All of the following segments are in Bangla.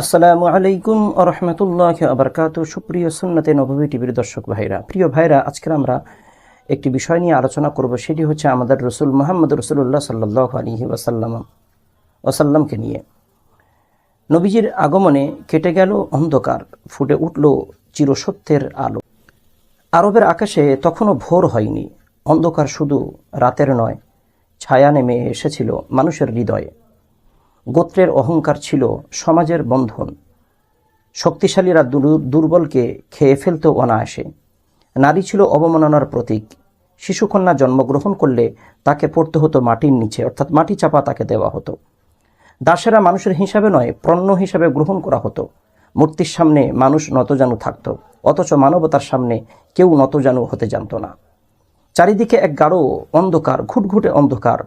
আসসালামু আলাইকুম আরহামতুল্লাহ আবরকাত সুপ্রিয় সুন্নতে নবী টিভির দর্শক ভাইরা, প্রিয় ভাইরা, আজকে আমরা একটি বিষয় নিয়ে আলোচনা করব, সেটি হচ্ছে আমাদের রসুল মোহাম্মদ রসুল্লাহ সাল্লাহ আলহি ওয়াসাল্লাম ওসাল্লামকে নিয়ে। নবীজির আগমনে কেটে গেল অন্ধকার, ফুটে উঠল চিরসত্যের আলো। আরবের আকাশে তখনও ভোর হয়নি, অন্ধকার শুধু রাতের নয়, ছায়া নেমে এসেছিল মানুষের হৃদয়ে। গোত্রের অহংকার ছিল সমাজের বন্ধন। শক্তিশালীরা দুর- দুর্বলকে খেয়ে ফেলত অনায়াসে। নারী ছিল অবমাননার প্রতীক। শিশুকন্যা জন্মগ্রহণ করলে তাকে পড়তে হতো মাটির নিচে, অর্থাৎ মাটি চাপা তাকে দেওয়া হতো। দাসেরা মানুষের হিসাবে নয় পণ্য হিসাবে গ্রহণ করা হতো। মূর্তির সামনে মানুষ নতজানু থাকত, অথচ মানবতার সামনে কেউ নতজানু হতে জানত না। চারিদিকে এক গাঢ় অন্ধকার, ঘুটঘুটে অন্ধকার।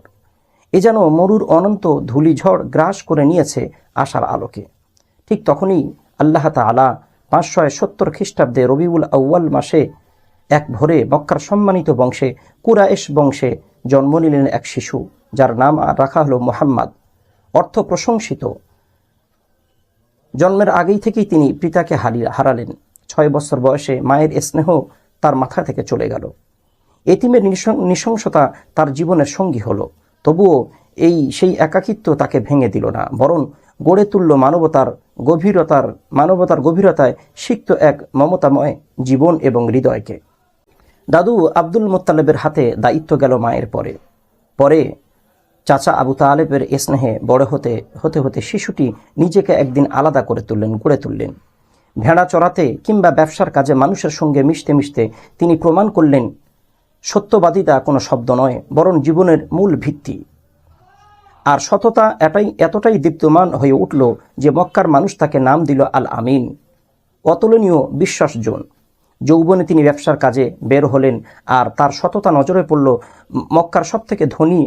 এ যেন মরুর অনন্ত ধূলিঝড় গ্রাস করে নিয়েছে আশার আলোকে। ঠিক তখনই আল্লাহ তালা পাঁচশো সত্তর খ্রিস্টাব্দে রবিউল আউ্য়াল মাসে এক ভোরে মক্কার সম্মানিত বংশে কুরায়েশ বংশে জন্ম নিলেন এক শিশু, যার নাম আর রাখা হলো মোহাম্মদ। অর্থ প্রশংসিত। জন্মের আগেই থেকেই তিনি পিতাকে হারিয়ে হারালেন। ছয় বছর বয়সে মায়ের স্নেহ তার মাথা থেকে চলে গেল। এতিমের নৃশং- নৃশংসতা তার জীবনের সঙ্গী হলো। তবুও এই সেই একাকিত্ব তাকে ভেঙে দিল না, বরং গড়ে তুলল মানবতার গভীরতার, মানবতার গভীরতায় সিক্ত এক মমতাময় জীবন এবং হৃদয়কে। দাদু আব্দুল মোত্তালেবের হাতে দায়িত্ব গেল মায়ের পরে। পরে চাচা আবু তালেবের স্নেহে বড় হতে হতে হতে শিশুটি নিজেকে একদিন আলাদা করে তুললেন, গড়ে তুললেন। ভেড়া চড়াতে কিংবা ব্যবসার কাজে মানুষের সঙ্গে মিশতে মিশতে তিনি প্রমাণ করলেন সত্যবাদিতা কোনো শব্দ নয়, বরং জীবনের মূল ভিত্তি। আর সততা এটাই এতটাই দীপ্তমান হয়ে উঠল যে মক্কার মানুষ তাকে নাম দিল আল আমিন অতুলনীয় বিশ্বাসজন। যৌবনে তিনি ব্যবসার কাজে বের হলেন আর তার সততা নজরে পড়ল মক্কার সবথেকে ধনী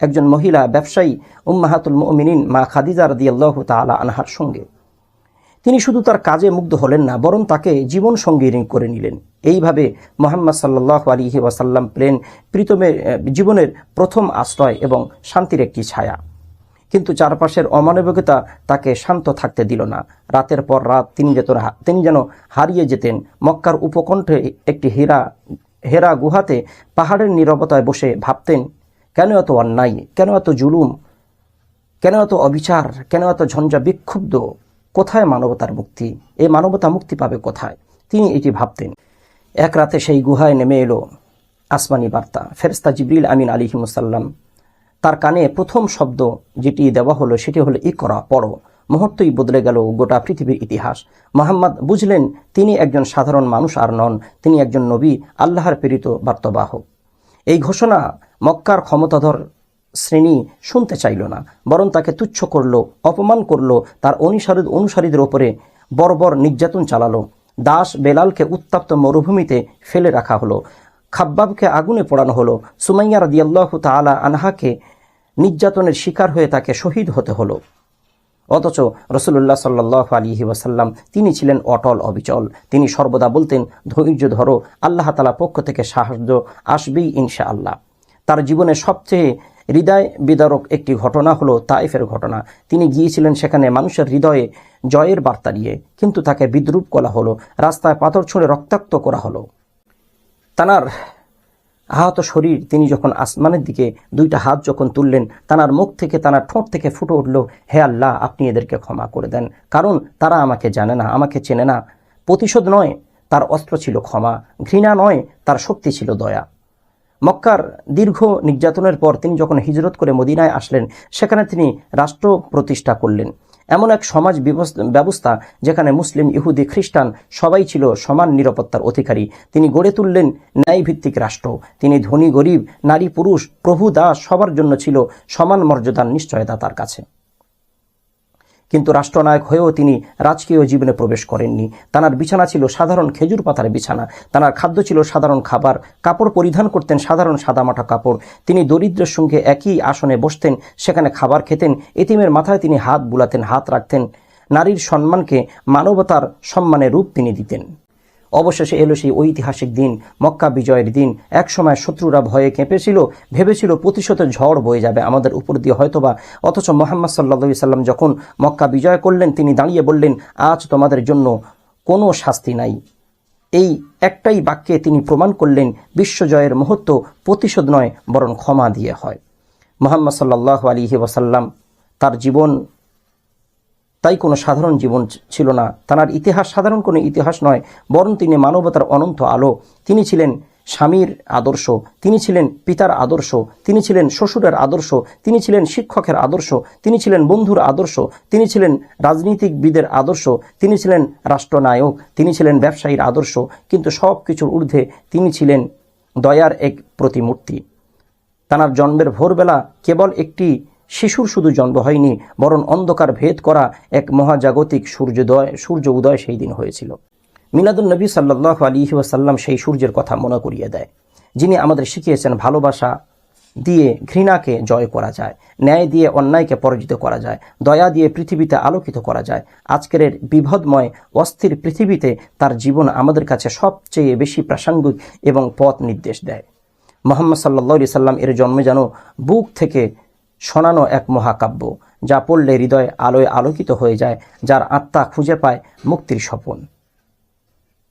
একজন মহিলা ব্যবসায়ী উম্মাহাতুল মুমিনিন মা খাদিজা রাদিয়াল্লাহু তাআলা আনহার সঙ্গে। তিনি শুধু তার কাজে মুগ্ধ হলেন না, বরং তাকে জীবন সঙ্গী করে নিলেন। এইভাবে মোহাম্মদ সাল্লাহ আলিহি ওয়াসাল্লাম প্লেন প্রীতমের জীবনের প্রথম আশ্রয় এবং শান্তির একটি ছায়া। কিন্তু চারপাশের অমানবিকতা তাকে শান্ত থাকতে দিল না। রাতের পর রাত তিনি যেত তিনি যেন হারিয়ে যেতেন। মক্কার উপকণ্ঠে একটি হীরা, হেরা গুহাতে পাহাড়ের নীরবতায় বসে ভাবতেন, কেন এত অন্যায়, কেন এত জুলুম, কেন এত অবিচার, কেন এত ঝঞ্ঝা বিক্ষুব্ধ? কোথায় মানবতার মুক্তি? এই মানবতা মুক্তি পাবে কোথায়? তিনি এটি ভাবতেন। এক রাতে সেই গুহায় নেমে এলো আসমানি বার্তা। ফেরস্তা জিবরিল আমিন আলী হিমুসাল্লাম তার কানে প্রথম শব্দ যেটি দেওয়া হলো সেটি হলো ইকরা, পড়ো। মুহূর্তই বদলে গেল গোটা পৃথিবীর ইতিহাস। মোহাম্মদ বুঝলেন, তিনি একজন সাধারণ মানুষ আর নন, তিনি একজন নবী, আল্লাহর প্রেরিত বার্তাবাহক। এই ঘোষণা মক্কার ক্ষমতাধর শ্রেণি শুনতে চাইল না, বরং তাকে তুচ্ছ করল, অপমান করল, তার অনুসারী অনুসারীদের ওপরে বর্বর নির্যাতন চালালো। দাস বেলালকে উত্তপ্ত মরুভূমিতে ফেলে রাখা হলো। খাব্বাবকে আগুনে পোড়ানো হলো। সুমাইয়া রাদিয়াল্লাহু তাআলা আনহাকে নির্যাতনের শিকার হয়ে তাকে শহীদ হতে হলো। অথচ রসুল্লাহ সাল্লাহ আলিহি ওয়াসাল্লাম তিনি ছিলেন অটল অবিচল। তিনি সর্বদা বলতেন, ধৈর্য ধরো, আল্লাহ তালা পক্ষ থেকে সাহায্য আসবেই ইনশা আল্লাহ তার জীবনে সবচেয়ে হৃদয় বিদারক একটি ঘটনা হলো তাইফের ঘটনা। তিনি গিয়েছিলেন সেখানে মানুষের হৃদয়ে জয়ের বার্তা নিয়ে কিন্তু তাকে বিদ্রুপ করা হলো, রাস্তায় পাথর ছুঁড়ে রক্তাক্ত করা হলো। তানার আহত শরীর, তিনি যখন আসমানের দিকে দুইটা হাত যখন তুললেন, তানার মুখ থেকে, তানার ঠোঁট থেকে ফুটে উঠল, হে আল্লাহ, আপনি এদেরকে ক্ষমা করে দেন। কারণ তারা আমাকে জানে না, আমাকে চেনে না। প্রতিশোধ নয়, তার অস্ত্র ছিল ক্ষমা। ঘৃণা নয়, তার শক্তি ছিল দয়া। মক্কার দীর্ঘ নির্যাতনের পর তিনি যখন হিজরত করে মদিনায় আসলেন, সেখানে তিনি রাষ্ট্র প্রতিষ্ঠা করলেন। এমন এক সমাজ ব্যবস্থা যেখানে মুসলিম, ইহুদি, খ্রিস্টান সবাই ছিল সমান নিরাপত্তার অধিকারী। তিনি গড়ে তুললেন ন্যায়ভিত্তিক রাষ্ট্র। তিনি ধনী, গরিব, নারী, পুরুষ, প্রভু, দাস সবার জন্য ছিল সমান মর্যাদার নিশ্চয়তা তার কাছে। কিন্তু রাষ্ট্রনায়ক হয়েও তিনি রাজকীয় জীবনে প্রবেশ করেননি। তানার বিছানা ছিল সাধারণ খেজুর পাতার বিছানা। তানার খাদ্য ছিল সাধারণ খাবার। কাপড় পরিধান করতেন সাধারণ সাদামাটা কাপড়। তিনি দরিদ্রের সঙ্গে একই আসনে বসতেন, সেখানে খাবার খেতেন, এতিমের মাথায় তিনি হাত বুলাতেন, হাত রাখতেন। নারীর সম্মানকে মানবতার সম্মানের রূপ তিনি দিতেন। অবশেষে এলো সেই ঐতিহাসিক দিন, মক্কা বিজয়ের দিন। একসময় শত্রুরা ভয়ে কেঁপেছিল, ভেবেছিল প্রতিশত ঝড় বয়ে যাবে আমাদের উপর দিয়ে হয়তোবা। অথচ মোহাম্মদ সাল্লা সাল্লাম যখন মক্কা বিজয় করলেন, তিনি দাঁড়িয়ে বললেন, আজ তোমাদের জন্য কোনো শাস্তি নাই। এই একটাই বাক্যে তিনি প্রমাণ করলেন বিশ্বজয়ের মুহূর্ত প্রতিশোধ নয়, বরং ক্ষমা দিয়ে হয়। মোহাম্মদ সাল্লাহ আলিহি ওয়াসাল্লাম তার জীবন তাই কোনো সাধারণ জীবন ছিল না। তার ইতিহাস সাধারণ কোনো ইতিহাস নয়, বরং তিনি মানবতার অনন্ত আলো। তিনি ছিলেন স্বামীর আদর্শ, তিনি ছিলেন পিতার আদর্শ, তিনি ছিলেন শ্বশুরের আদর্শ, তিনি ছিলেন শিক্ষকের আদর্শ, তিনি ছিলেন বন্ধুর আদর্শ, তিনি ছিলেন রাজনীতিকবিদের আদর্শ, তিনি ছিলেন রাষ্ট্রনায়ক, তিনি ছিলেন ব্যবসায়ীর আদর্শ, কিন্তু সব কিছুর ঊর্ধ্বে তিনি ছিলেন দয়ার এক প্রতিমূর্তি। তাঁর জন্মের ভোরবেলা কেবল একটি শিশুর শুধু জন্ম হয়নি, বরং অন্ধকার ভেদ করা এক মহাজাগতিক সূর্যোদয়, সূর্য উদয় সেই দিন হয়েছিল। মিলাদুল নবী সাল্লাহ আলী ওয়াসাল্লাম সেই সূর্যের কথা মনে করিয়ে দেয়, যিনি আমাদের শিখিয়েছেন ভালোবাসা দিয়ে ঘৃণাকে জয় করা যায়, ন্যায় দিয়ে অন্যায়কে পরাজিত করা যায়, দয়া দিয়ে পৃথিবীতে আলোকিত করা যায়। আজকের বিভদময়, অস্থির পৃথিবীতে তার জীবন আমাদের কাছে সবচেয়ে বেশি প্রাসঙ্গিক এবং পথ নির্দেশ দেয়। মোহাম্মদ সাল্লা সাল্লাম এর জন্মে যেন বুক থেকে শোনানো এক মহাকাব্য, যা পড়লে হৃদয় আলোয় আলোকিত হয়ে যায়, যার আত্মা খুঁজে পায় মুক্তির স্বপন।